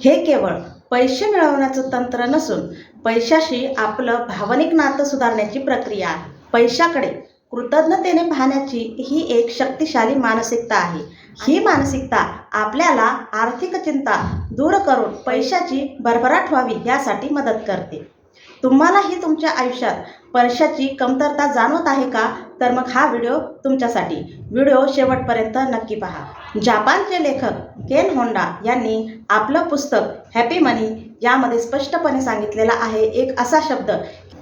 हे केवळ पैसे मिळवण्याचं तंत्र नसून पैशाशी आपलं भावनिक नातं सुधारण्याची प्रक्रिया आहे. पैशाकडे कृतज्ञतेने पाहण्याची ही एक शक्तिशाली मानसिकता आहे. ही मानसिकता आपल्याला आर्थिक चिंता दूर करून पैशाची भरभराट व्हावी यासाठी मदत करते. तुम्हालाही तुमच्या आयुष्यात पैशाची कमतरता जाणवत आहे का? तर मग हा व्हिडिओ तुमच्यासाठी. व्हिडिओ शेवटपर्यंत नक्की पहा. जपानचे लेखक केन होंडा यांनी आपलं पुस्तक हॅपी मनी यामध्ये स्पष्टपणे सांगितलेला आहे एक असा शब्द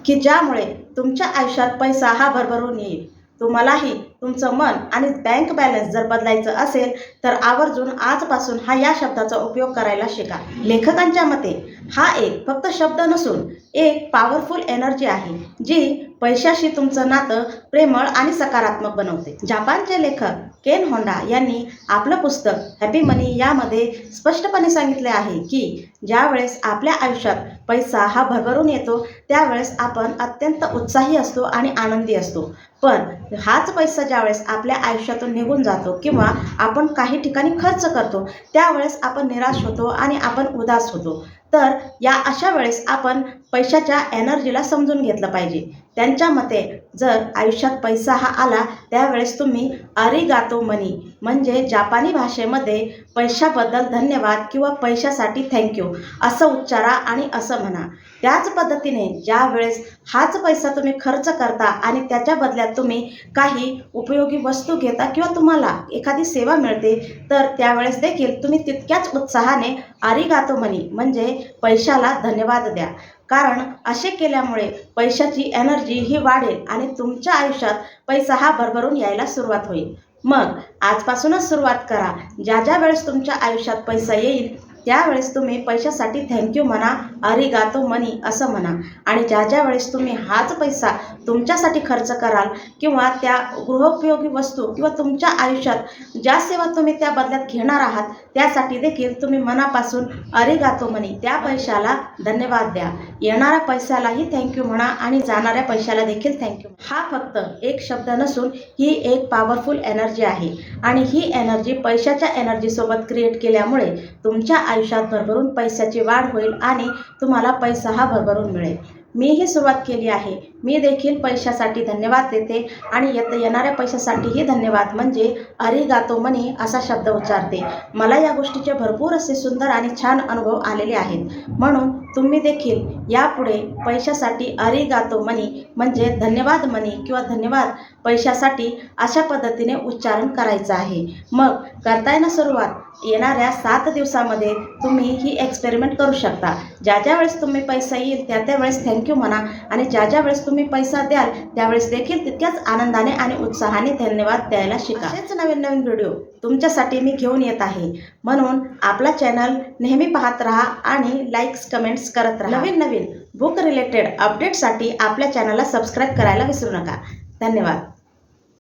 की ज्यामुळे तुमच्या आयुष्यात पैसा हा भरभरून येईल. तुम्हालाही तुमचं मन आणि बँक बॅलन्स जर बदलायचं असेल तर आवर्जून आजपासून हा या शब्दाचा उपयोग करायला शिका. लेखकांच्या मते हा एक फक्त शब्द नसून एक पॉवरफुल एनर्जी आहे जी पैशाशी तुमचं नातं प्रेमळ आणि सकारात्मक बनवते. जपानचे लेखक केन होंडा यांनी आपलं पुस्तक हॅपी मनी यामध्ये स्पष्टपणे सांगितले आहे की ज्यावेळेस आपल्या आयुष्यात पैसा हा भरभरून येतो त्यावेळेस आपण अत्यंत उत्साही असतो आणि आनंदी असतो. पण हाच पैसा ज्यावेळेस आपल्या आयुष्यातून निघून जातो किंवा आपण काही ठिकाणी खर्च करतो त्यावेळेस आपण निराश होतो आणि आपण उदास होतो. तर या अशा वेळेस आपण पैशाच्या एनर्जीला समजून घेतलं पाहिजे. त्यांच्या मते जर आयुष्यात पैसा हा आला त्यावेळेस तुम्ही अरिगातो मनी म्हणजे जापानी भाषेमध्ये पैशाबद्दल धन्यवाद किंवा पैशासाठी थँक्यू असं उच्चारा आणि असं म्हणा. त्याच पद्धतीने ज्या वेळेस हाच पैसा तुम्ही खर्च करता आणि त्याच्या बदल्यात तुम्ही काही उपयोगी वस्तू घेता किंवा तुम्हाला एखादी सेवा मिळते तर त्यावेळेस देखील तुम्ही तितक्याच उत्साहाने अरिगातो मनी म्हणजे पैशाला धन्यवाद द्या. कारण असे केल्यामुळे पैशाची एनर्जी ही वाढेल आणि तुमच्या आयुष्यात पैसा हा भरभरून यायला सुरुवात होईल. मग आजपासूनच सुरुवात करा. ज्या ज्या वेळेस तुमच्या आयुष्यात पैसा येईल त्यावेळेस तुम्ही पैशासाठी थँक्यू म्हणा अरिगातो मनी असं म्हणा. आणि ज्या ज्या वेळेस तुम्ही हाच पैसा तुमच्यासाठी खर्च कराल किंवा त्या गृहोपयोगी वस्तू किंवा तुमच्या आयुष्यात ज्या सेवा तुम्ही त्या बदल्यात घेणार आहात त्यासाठी देखील तुम्ही मनापासून अरिगातो मनी त्या पैशाला धन्यवाद द्या. येणाऱ्या पैशालाही थँक्यू म्हणा आणि जाणाऱ्या पैशाला देखील थँक्यू हा फक्त एक शब्द नसून ही एक पॉवरफुल एनर्जी आहे. आणि ही एनर्जी पैशाच्या एनर्जीसोबत क्रिएट केल्यामुळे तुमच्या आयुष्यात भरभरून पैशाची वाढ होईल आणि तुम्हाला पैसा हा भरभरून मिळेल. मीही सुरुवात केली आहे. मी देखील पैशासाठी धन्यवाद देते आणि येत येणाऱ्या पैशासाठीही धन्यवाद. म्हणजे अरे गातो मनी असा शब्द उच्चारते. मला या गोष्टीचे भरपूर असे सुंदर आणि छान अनुभव आलेले आहेत. म्हणून तुम्ही देखील यापुढे पैशासाठी अरिगातो मनी म्हणजे धन्यवाद मनी किंवा धन्यवाद पैशासाठी अशा पद्धतीने उच्चारण करायचं आहे. मग करताय ना सुरुवात? येणाऱ्या सात दिवसामध्ये तुम्ही ही एक्सपेरिमेंट करू शकता. ज्या ज्या वेळेस तुम्ही पैसा येईल त्या त्या वेळेस थँक्यू म्हणा. आणि ज्या ज्या वेळेस तुम्ही पैसा द्याल त्यावेळेस देखील तितक्याच आनंदाने आणि उत्साहाने धन्यवाद द्यायला शिका. असेच नवीन नवीन व्हिडिओ तुमच्यासाठी मी घेऊन येत आहे. म्हणून आपला चॅनल नेहमी पाहत राहा आणि लाईक्स कमेंट्स करत राहा. नवीन नवीन बुक रिलेटेड अपडेटसाठी आपल्या चॅनलला सबस्क्राईब करायला विसरू नका. धन्यवाद.